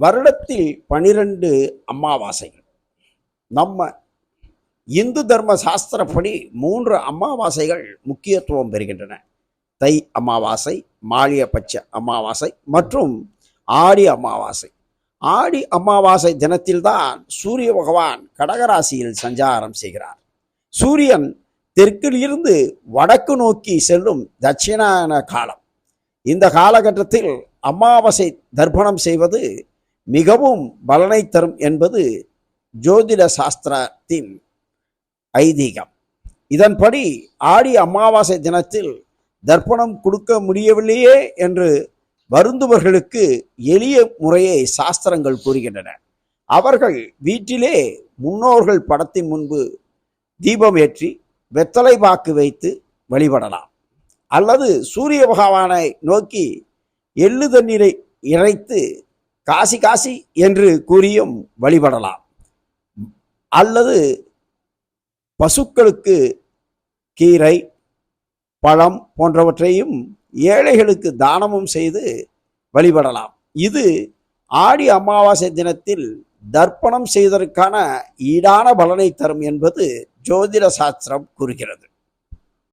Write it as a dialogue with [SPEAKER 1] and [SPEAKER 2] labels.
[SPEAKER 1] வருடத்தில் பனிரெண்டு அமாவாசைகள். நம்ம இந்து தர்ம சாஸ்திரப்படி மூன்று அமாவாசைகள் முக்கியத்துவம் பெறுகின்றன. தை அமாவாசை மாலியபட்ச அமாவாசை மற்றும் ஆடி அமாவாசை. ஆடி அமாவாசை தினத்தில்தான் சூரிய பகவான் கடகராசியில் சஞ்சாரம் செய்கிறார். சூரியன் தெற்கில் இருந்து வடக்கு நோக்கி செல்லும் தட்சிணாயன காலம். இந்த காலகட்டத்தில் அமாவாசை தர்ப்பணம் செய்வது மிகவும் பலனை தரும் என்பது ஜோதிட சாஸ்திரத்தின் ஐதீகம். இதன்படி ஆடி அமாவாசை தினத்தில் தர்ப்பணம் கொடுக்க முடியவில்லையே என்று வருந்துவர்களுக்கு எளிய முறையை சாஸ்திரங்கள் கூறுகின்றன. அவர்கள் வீட்டிலே முன்னோர்கள் படத்தின் முன்பு தீபம் ஏற்றி வெத்தலை பாக்கு வைத்து வழிபடலாம். அல்லது சூரிய பகவானை நோக்கி எள்ளு தண்ணீரை இறைத்து காசி காசி என்று கூறியும் வழிபடலாம். அல்லது பசுக்களுக்கு கீரை பழம் போன்றவற்றையும் ஏழைகளுக்கு தானமும் செய்து வழிபடலாம். இது ஆடி அமாவாசை தினத்தில் தர்ப்பணம் செய்வதற்கான ஈடான பலனை தரும் என்பது ஜோதிட சாஸ்திரம் கூறுகிறது.